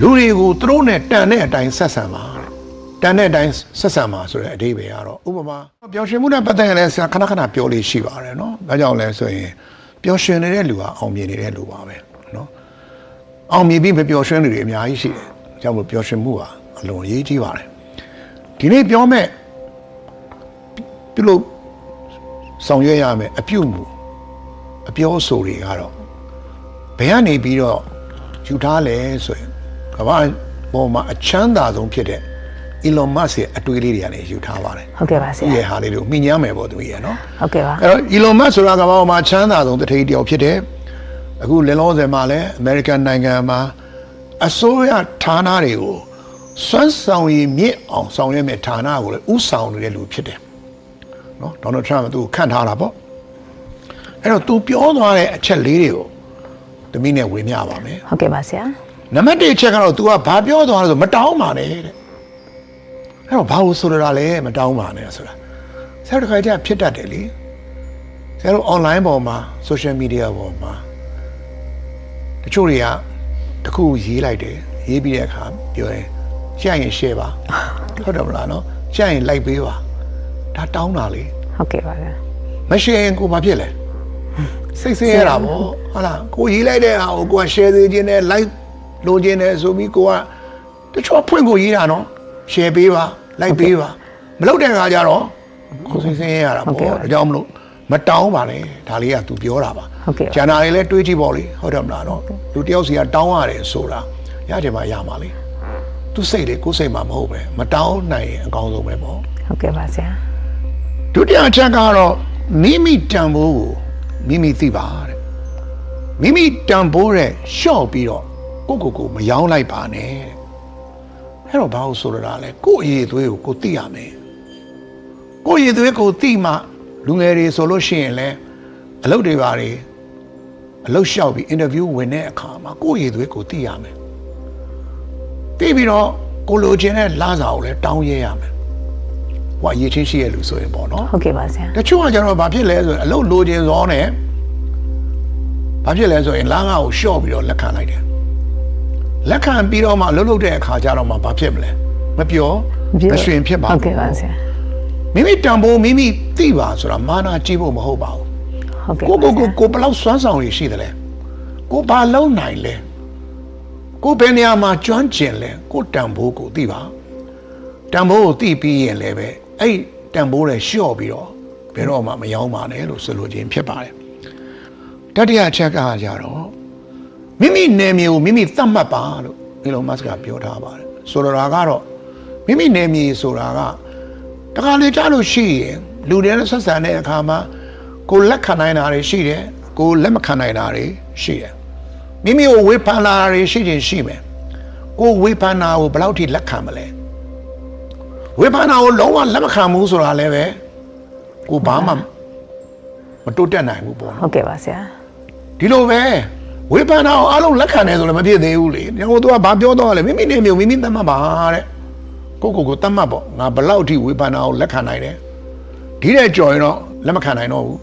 လူတွေကိုသူတို့နဲ့တန်တဲ့အတိုင်းဆက်ဆံပါတန်တဲ့အတိုင်းဆက်ဆံပါဆိုတဲ့အဓိပ္ပာယ်ကတော့ဥပမာပျော်ရွှင်မှုနဲ့ပတ်သက်ရင်လည်းဆရာခဏခဏပြောလို့ရှိပါတယ်နော်။ဒါကြောင့်လဲဆိုရင်ပျော်ရွှင်နေတဲ့လူကအောင်မြင်နေတဲ့လူပါပဲနော်။အောင်မြင်ပြီးမပျော်ရွှင်လူတွေအများကြီးရှိတယ်။ဒါကြောင့်မို့ပျော်ရွှင်မှုကအလွန်အရေးကြီးပါတယ်။ဒီနေ့ပြောမဲ့ပြုလို့ဆောင်ရွက်ရမယ်အပြုမှုအပြောအဆိုတွေကတော့ဘယ်ကနေပြီးတော့ယူထားလဲဆိုရင် ကမ္ဘာပေါ်မှာအချမ်းသာဆုံးဖြစ်တဲ့ Elon Musk ရဲ့အတွေးလေးတွေကနေယူထားပါတယ်ဟုတ်ကဲ့ပါဆ။ဒီရာရဲ့ဟာလေးတွေကိုမြင်ရမယ်ပေါ့သူကြီးရဲ့နော်ဟုတ်ကဲ့ပါ။အဲ့တော့ Elon Musk ဆိုတာကမ္ဘာပေါ်မှာချမ်းသာဆုံးတစ်ထိပ်တစ်ယောက်ဖြစ်တယ်။အခုလင်လောဆယ်မှာလည်း American နိုင်ငံမှာအစိုးရဌာနတွေကိုစွမ်းဆောင်ရည်မြင့်အောင်ဆောင်ရွက်မဲ့ဌာနကိုလည်းဥဆောင်နေတဲ့လူဖြစ်တယ်။နော်ဒေါ်နယ်ထရမ့်ကသူ့ကိုခန့်ထားတာပေါ့။အဲ့တော့ तू ပြောသွားတဲ့အချက်လေးတွေကိုသမီးနဲ့ဝေမျှပါမယ်ဟုတ်ကဲ့ပါဆရာ နံပါတ်1အချက်ကတော့ तू ကဘာပြောသွားလဲဆိုမတောင်းပါနဲ့တဲ့အဲ့တော့ဘာလို့ဆိုရတာလဲမတောင်းပါနဲ့ဆိုတာဆရာတို့ခါကျဖြစ်တတ်တယ်လေဆရာတို့ online ပေါ်မှာ social media ပေါ်မှာတချို့တွေကတစ်ခုရေးလိုက်တယ်ရေးပြီးတဲ့အခါပြောရင်ကြိုက်ရင် share ပါဟုတ်တယ်မလားနော်ကြိုက်ရင် like ပေးပါဒါတောင်းတာလေဟုတ်ကဲ့ပါဆရာမ share ရင်ကိုဘာဖြစ်လဲစိတ်ဆင်းရတာပေါ့ဟုတ်လားကိုရေးလိုက်တဲ့ဟာကိုကိုက share သေးခြင်းနဲ့ like လိုချင်တယ်ဆိုပြီးကိုကတချို့ဖွင့်ကိုရေးတာနော် share ပေးပါ like ပေးပါမလုပ်တဲ့အခါကျတော့ကိုယ်စိတ်ဆင်းရတာပေါ့ဒါကြောင့်မလို့မတောင်းပါနဲ့ဒါလေးက तू ပြောတာပါဟုတ်ကဲ့ကျန်တာတွေလည်းတွေးကြည့်ပေါ့လေဟုတ်တယ်မလားနော်လူတယောက်စီကတောင်းရတယ်ဆိုတာရတယ်မှာရမှာလေသူစိတ်လေကိုယ်စိတ်မှာမဟုတ်ပဲမတောင်းနိုင်ရင်အကောင်းဆုံးပဲပေါ့ဟုတ်ကဲ့ပါဆရာဒုတိယအချက်ကတော့မိမိတန်ဖိုးကိုမိမိသိပါတဲ့မိမိတန်ဖိုးတဲ့ရှော့ပြီးတော့ ကိုယ့်ကိုယ်ကိုမယောင်းလိုက်ပါနဲ့တဲ့အဲ့တော့ဘာလို့ဆိုရတာလဲကိုယ့်အရေးသွေးကိုကိုယ်သိရမယ်ကိုယ့်အရေးသွေးကိုသိမှလူငယ်တွေဆိုလို့ရှိရင်လဲအလုပ်တွေပါတွေအလုပ်လျှောက်ပြီးအင်တာဗျူးဝင်တဲ့အခါမှာကိုယ့်အရေးသွေးကိုသိရမယ်သိပြီးတော့ကိုလိုချင်တဲ့လာစာကိုလည်းတောင်းရဲရမယ်ဟိုအရေးချင်းရှိရလူဆိုရင်ပေါ့နော်ဟုတ်ကဲ့ပါဆရာတချို့ကကျတော့ဘာဖြစ်လဲဆိုရင်အလုပ်လိုချင်စောနဲ့ဘာဖြစ်လဲဆိုရင်လာငါကိုရှော့ပြီးတော့လက်ခံလိုက်တယ် လက်ခံပြီးတော့မှအလုပ်လုပ်တဲ့အခါကျတော့မှဘာဖြစ်မလဲမပြောမရွှင်ဖြစ်ပါဟုတ်ဘူးကဲ့ပါဆရာမိမိတန်ဖိုးမိမိသိပါဆိုတာမာနာကြည့်ဖို့မဟုတ်ပါဘူးဟုတ်ကဲ့ကိုပါကိုဆကိုရာကိုဘယ်လောက်စွမ်းဆောင်ရည်ရှိတယ်လဲကိုဘာလုံးနိုင်လဲကိုဘယ်နေရာမှာကျွမ်းကျင်လဲကိုတန်ဖိုးကိုသိပါတန်ဖိုးကိုသိပြီးရင်လည်းပဲအဲ့တန်ဖိုးတွေလျှော့ပြီးတော့ဘယ်တော့မှမယောင်းပါနဲ့လို့ဆိုလိုခြင်းဖြစ်ပါတယ်တတိယအချက်ကကြတော့ မိမိနယ်မြေကိုမိမိသတ်မှတ်ပါလို့ဒီလိုမတ်ကပြောထားပါတယ်ဆိုလိုတာကတော့မိမိနယ်မြေဆိုတာကတခါလေကြားလို့ရှိရင်လူတွေနဲ့ဆက်ဆံတဲ့အခါမှာကိုလက်ခံနိုင်တာတွေရှိတယ်ကိုလက်မခံနိုင်တာတွေရှိတယ်မိမိကိုဝေဖန်လာတာတွေရှိခြင်းရှိမယ်ကိုဝေဖန်တာကိုဘယ်လောက်ထိလက်ခံမလဲဝေဖန်တာကိုလုံးဝလက်မခံဘူးဆိုတာလည်းပဲကိုဘာမှမတိုးတက်နိုင်ဘူးပေါ့နော်ဟုတ်ကဲ့ပါဆရာဒီလိုပဲ ဝေဖန်တာကိုအားလုံးလက်ခံတယ်ဆိုလည်းမဖြစ်သေးဘူးလေညောသူကဘာပြောတော့လဲမိမိနေမျိုးမိမိသတ်မှတ်ပါတဲ့ကိုကိုကိုသတ်မှတ်ပေါ့ငါဘယ်လောက်ထိဝေဖန်တာကိုလက်ခံနိုင်တယ်ဒီတဲ့ကြော်ရင်တော့လက်မခံနိုင်တော့ဘူး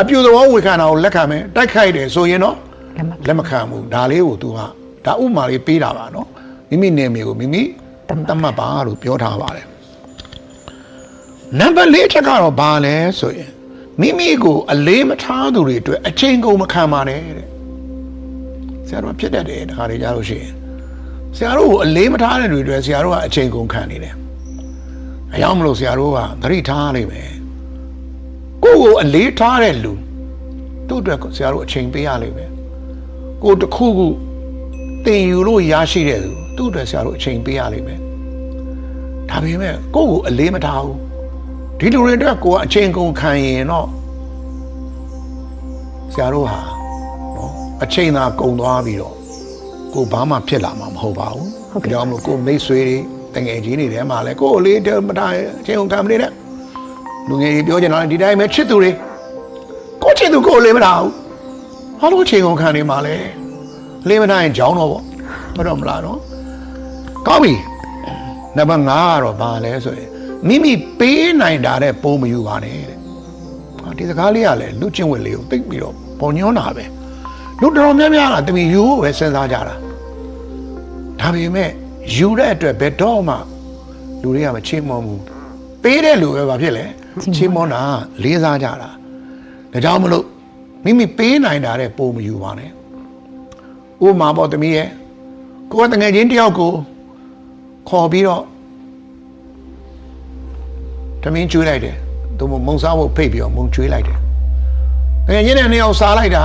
အပြူသဘောဝေခံတာကိုလက်ခံမယ်တိုက်ခိုက်တယ်ဆိုရင်တော့လက်မလက်မခံဘူးဒါလေးကို तू ကဒါဥပမာလေးပေးတာပါနော်မိမိနေမျိုးကိုမိမိသတ်မှတ်ပါလို့ပြောထားပါတယ်နံပါတ်၄ချက်ကတော့ဘာလဲဆိုရင်မိမိကိုအလေးမထားသူတွေအတွက်အချိန်ကုန်မခံပါနဲ့တဲ့ ဆရာတော်ဖြစ်တတ်တယ်တခါလေကြားလို့ရှိရင်ဆရာတို့ကိုအလေးမထားတဲ့တွေအတွက်ဆရာတို့ကအချိန်ကုန်ခံနေတယ်အကြောင်းမလို့ဆရာတို့ကသတိထားလိမ့်မယ်ကိုယ့်ကိုအလေးထားတဲ့လူသူ့အတွက်ဆရာတို့အချိန်ပေးရလိမ့်မယ်ကိုယ်တစ်ခုခုတင်ယူလို့ရရှိတဲ့သူသူ့အတွက်ဆရာတို့အချိန်ပေးရလိမ့်မယ်ဒါပေမဲ့ကိုယ့်ကိုအလေးမထားဘူးဒီလူတွေအတွက်ကိုကအချိန်ကုန်ခံရင်တော့ဆရာတို့ဟာနော် အချိန်သာကုန်သွားပြီးတော့ကိုဘာမှဖြစ်လာမှာမဟုတ်ပါဘူးဟုတ်ကဲ့ဒါကြောင့်မလို့ကိုမိတ်ဆွေတွေတငယ်ချင်းတွေထဲမှာလဲကိုအလေးတမထားအချိန်ကုန်ခံမနေနဲ့လူငယ်တွေပြောကြတာဒီတိုင်းပဲချစ်သူတွေကိုချစ်သူကိုအလေးမထားဘူးဘာလို့အချိန်ကုန်ခံနေမှာလဲအလေးမထားရင်ကြောင်းတော့ပေါ့မတော့မလားနော်ကောင်းပြီနံပါတ်5ကတော့ဘာလဲဆိုရင်မိမိပေးနိုင်တာတဲ့ပုံမယူပါနဲ့တဲ့ဟာဒီစကားလေးကလည်းလူချင်းဝင်လေးကိုသိပ်ပြီးတော့ပုံညွှန်းတာပဲ လူတော်တော်များများကတမီယူဖို့ပဲစဉ်းစားကြတာတဒါပေမဲ့ယူတဲ့အတွက်ဘယ်တော့မှလူတွေကမချေးမွန်ဘူးပေးတဲ့လူပဲဘာဖြစ်လဲချေးမွန်တာလေးစားကြတာဒါကြောင့်မလို့မိမိပေးနိုင်တာတဲ့ပုံမယူပါနဲ့ဥပမာပေါ့တမီးရဲ့ကိုကတငယ်ချင်းတယောက်ကိုခေါ်ပြီးတော့တမင်းကျွေးလိုက်တယ်သူမမုံစားဖို့ဖိတ်ပြီးတော့မုံကျွေးလိုက်တယ်တကယ်ချင်းနဲ့နှစ်ယောက်စားလိုက်တာ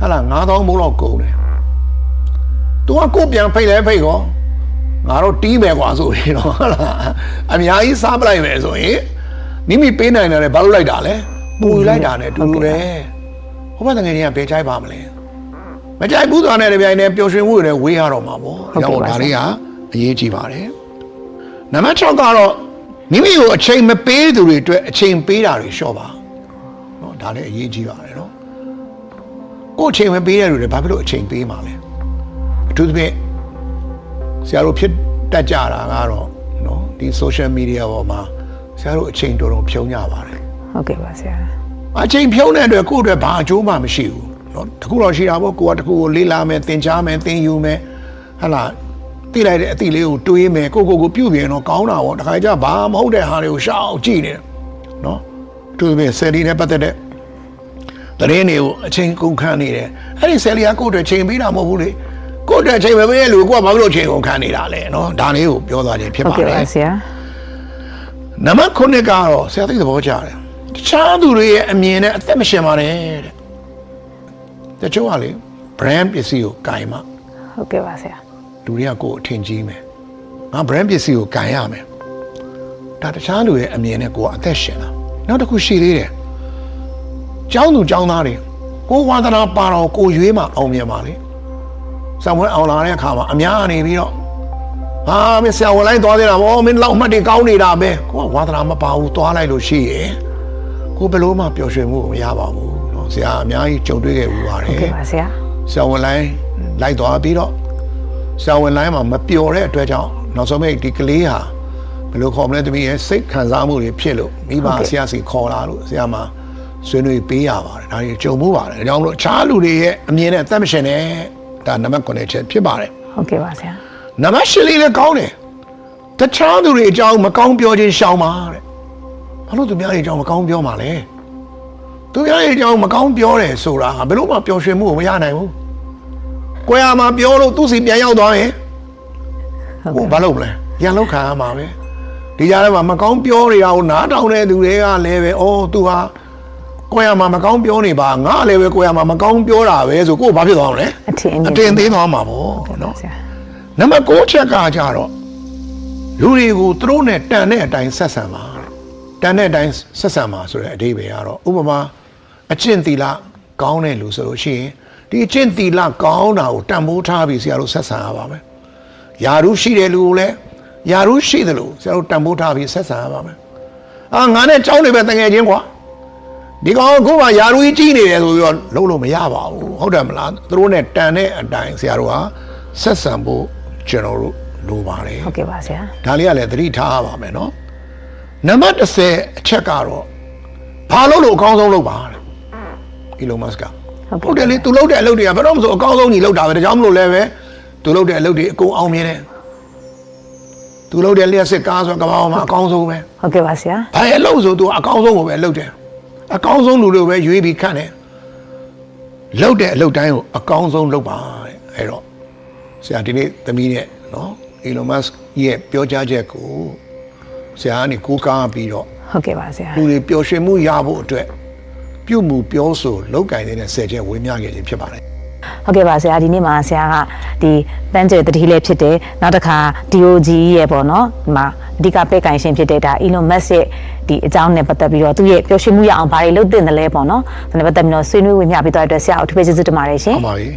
ဟာလား9000ဘုံလောက်ကုန်တယ်။ तू ကကိုပြန်ဖိတ်လဲဖိတ်ကောငါတို့တီးမယ်ကွာဆိုရင်တော့ဟာလားအများကြီးစားပလိုက်မယ်ဆိုရင်မိမိပေးနိုင်တယ်ဘာလို့လိုက်တာလဲပူလိုက်တာနဲ့တူတူတယ်။ဟောပါတငယ်တွေကဘယ်ကြိုက်ပါမလဲ။မကြိုက်ဘူးဆိုတာနဲ့တပြိုင်တည်းပျော်ရွှင်မှုတွေနဲ့ဝေးရတော့မှာပေါ့။ဟုတ်ပါဒါလေးကအရေးကြီးပါတယ်။နံပါတ်6ကတော့မိမိကိုအချိန်မပေးသူတွေအတွက်အချိန်ပေးတာတွေလျှော့ပါ။နော်ဒါလည်းအရေးကြီးပါတယ် ကို့အချိန်မပေးရလို့လည်းဘာဖြစ်လို့အချိန်ပေးမှာလဲအထူးသဖြင့်ဆရာတို့ဖြစ်တတ်ကြတာကတော့နော်ဒီ social media ပေါ်မှာဆရာတို့အချိန်တော်တော်ဖြုံးကြပါတယ်ဟုတ်ကဲ့ပါဆရာအချိန်ဖြုံးတဲ့အတွက်ကို့အတွက်ဘာအကျိုးမှမရှိဘူးနော်တခုတော့ရှိတာပေါ့ကိုကတခုကိုလေးလာမယ်သင်ချားမယ်သင်ယူမယ်ဟဟလားတိလိုက်တဲ့အသည့်လေးကိုတွေးမယ်ကိုကိုကိုပြုတ်ပြင်တော့ကောင်းတာပေါ့တခါကျဘာမဟုတ်တဲ့ဟာတွေကိုရှောက်ကြည့်နေတယ်နော်သူပဲဆယ်ဒီနဲ့ပတ်သက်တဲ့ တရင်တွေကိုအချိန်ကုန်ခံနေတယ်အဲ့ဒီဆယ်လီယာကိုယ့်အတွက်ချိန်ပေးတာမဟုတ်ဘူးလေကိုယ့်အတွက်ချိန်မပေးရလို့ကိုကဘာလို့ချိန်ကုန်ခံနေတာလဲနော်ဒါလေးကိုပြောသွားခြင်းဖြစ်ပါတယ်ဟုတ်ကဲ့ပါဆရာနံပါတ်9ကတော့ဆရာသိသဘောကျတယ်တခြားသူတွေရဲ့အမြင်နဲ့အသက်မရှင်ပါနဲ့တဲ့တချို့ကလေ brand ပစ္စည်းကိုကင်မှဟုတ်ကဲ့ပါဆရာလူတွေကကိုယ်အထင်ကြီးမယ်ငါ brand ပစ္စည်းကိုကင်ရမယ်ဒါတခြားလူရဲ့အမြင်နဲ့ကိုယ်ကအသက်ရှင်တာနောက်တစ်ခုရှိသေးတယ် ကျောင်းသူကျောင်းသားတွေကိုယ်ဝါသနာပါတော့ကိုယ်ရွေးမှအောင်မြင်ပါလေဆောင်းဝဲအောင်လာတဲ့အခါမှာအများအနေပြီးတော့ဟာမင်းဆရာဝန်လိုက်သွားသေးတာဗောမင်းလောက်မှတ်တွေကောင်းနေတာပဲကိုကဝါသနာမပါဘူးသွားလိုက်လို့ရှိရင်ကိုယ်ဘယ်လို့မှပျော်ရွှင်မှုကိုမရပါဘူးเนาะဆရာအများကြီးကြုံတွေ့ခဲ့ဘူးပါတ ဟုတ် ယ် ကဲ့ပါဆရာ ဆရာဝန်လိုင်းလိုက်သွားပြီးတော့ဆရာဝန်လိုင်းမှာမပျော်တဲ့အတွက်ကြောင့်နောက်ဆုံးမိတ်ဒီကလေးဟာဘယ်လိုခေါ်မလဲတမီးရဲ့စိတ်ခံစားမှုတွေဖြစ်လို့မိဘဆရာစီခေါ်လာလို့ဆရာမ ဆွေးနွေးပေးရပါတယ်ဒါကြီးကြုံမှုပါတယ်ဒါကြောင့်မလို့အခြားလူတွေရဲ့အမြင်နဲ့အသက်မရှင်နဲ့ဒါနံပါတ်9ချက်ဖြစ်ပါတယ်ဟုတ်ကဲ့ပါဆရာနံပါတ်10လေးလည်းကောင်းတယ်တခြားသူတွေအကြောင်းမကောင်းပြောခြင်းရှောင်ပါတဲ့ဘာလို့သူများတွေအကြောင်းမကောင်းပြောမှာလဲသူများတွေအကြောင်းမကောင်းပြောတယ်ဆိုတာဘယ်လို့မှပျော်ရွှင်မှုကိုမရနိုင်ဘူးကိုယ်ရမှာပြောလို့သူ့စီပြန်ရောက်သွားရင်ဟုတ်ဟိုကဲ့ဘာလုပ်မလဲရန်လောက်ခံရမှာပဲဒီကြားထဲမှာမကောင်းပြောနေတာကိုနားထောင်တဲ့သူတွေကလည်းပဲအော်သူဟာ ကိုယ်ရမှာမကောင်းပြောနေပါငါလည်းပဲကိုယ်ရမှာမကောင်းပြောတာပဲဆိုကိုယ်ဘာဖြစ်သွားမလဲအထင်အမြအင်တင်သေးသွားမှာပေါ့နော်နော်ဆရာနံပါတ်9ချက်ကကြတော့လူတွေကိုသူတို့နဲ့တန်တဲ့အတိုင်းဆက်ဆံပါတန်တဲ့အတိုင်းဆက်ဆံပါဆိုတဲ့အဓိပ္ပာယ်ကတော့ဥပမာအကျင့်သီလကောင်းတဲ့လူဆိုလို့ရှိရင်ဒီအကျင့်သီလကောင်းတာကိုတန်ဖိုးထားပြီးဆရာတို့ဆက်ဆံရပါမယ်ယာရုရှိတဲ့လူကိုလည်းယာရုရှိတယ်လို့ဆရာတို့တန်ဖိုးထားပြီးဆက်ဆံရပါမယ်အာငါနဲ့ကြောင်းနေပဲတငယ်ချင်းကွာ ဒီကောင်အခုမှယာရုကြီးကြီးနေတယ်ဆိုပြီးတော့လုံးလို့မရပါဘူးဟုတ်တယ်မလားသူတို့နဲ့တန်တဲ့အတိုင်းဆရာတို့ဟာဆက်ဆံဖို့ကျွန်တော်တို့လိုပါတယ်ဟုတ်ကဲ့ပါဆရာဒါလေးကလည်းသတိထားရပါမယ်နော်နံပါတ်30အချက်ကတော့ဘာလို့လို့အကောင်းဆုံးလုပ်ပါတဲ့ Elon Musk ကဟုတ်ကဲ့ဟုတ်တယ်လေသူလုပ်တဲ့အလုပ်တွေကဘယ်တော့မှမဆိုအကောင်းဆုံးကြီးလုပ်တာပဲဒါကြောင့်မလို့လည်းပဲသူလုပ်တဲ့အလုပ်တွေအကုန်အောင်မြင်တယ်သူလုပ်တဲ့လျှက်စစ်ကားဆိုကမ္ဘာပေါ်မှာအကောင်းဆုံးပဲဟုတ်ကဲ့ပါဆရာဘာရဲ့အလုပ်ဆိုသူအကောင်းဆုံးကိုပဲလုပ်တယ် အကောင်းဆုံးလူတွေပဲရွေးပြီးခန့်တယ်လုပ်တဲ့အလုပ်တိုင်းကိုအကောင်းဆုံးလုပ်ပါတဲ့အဲ့တော့ဆရာဒီနေ့သမီးနဲ့နော် Elon Musk ရဲ့ပြောကြားချက်ကိုဆရာကနေကိုးကားပြီးတော့ဟုတ်ကဲ့ပါဆရာလူတွေပျော်ရွှင်မှုရဖို့အတွက်ပြုမှုပြောဆိုလောက်ကင်နေတဲ့ဆယ်ချက်ဝေမျှခဲ့ခြင်းဖြစ်ပါတယ် ဟုတ်ကဲ့ပါဆရာဒီနေ့မှာဆရာကဒီပန်းကျဲတတိလေးဖြစ်တယ်နောက်တစ်ခါ DOG ရဲ့ပေါ့နော်ဒီမှာအဓိကပဲကင်ရှင်ဖြစ်တဲ့ဒါ Elon Musk ရဲ့ဒီအကြောင်းနဲ့ပတ်သက်ပြီးတော့သူ့ရဲ့ပျော်ရွှင်မှုရအောင်ဘာတွေလုပ်တင်တယ်လဲပေါ့နော်ဒါနဲ့ပတ်သက်ပြီးတော့ဆွေးနွေးဝေမျှပေးသွားတဲ့အတွက်ဆရာကိုအထူးပဲကျေးဇူးတင်ပါတယ်ရှင်ဟုတ်ပါပြီ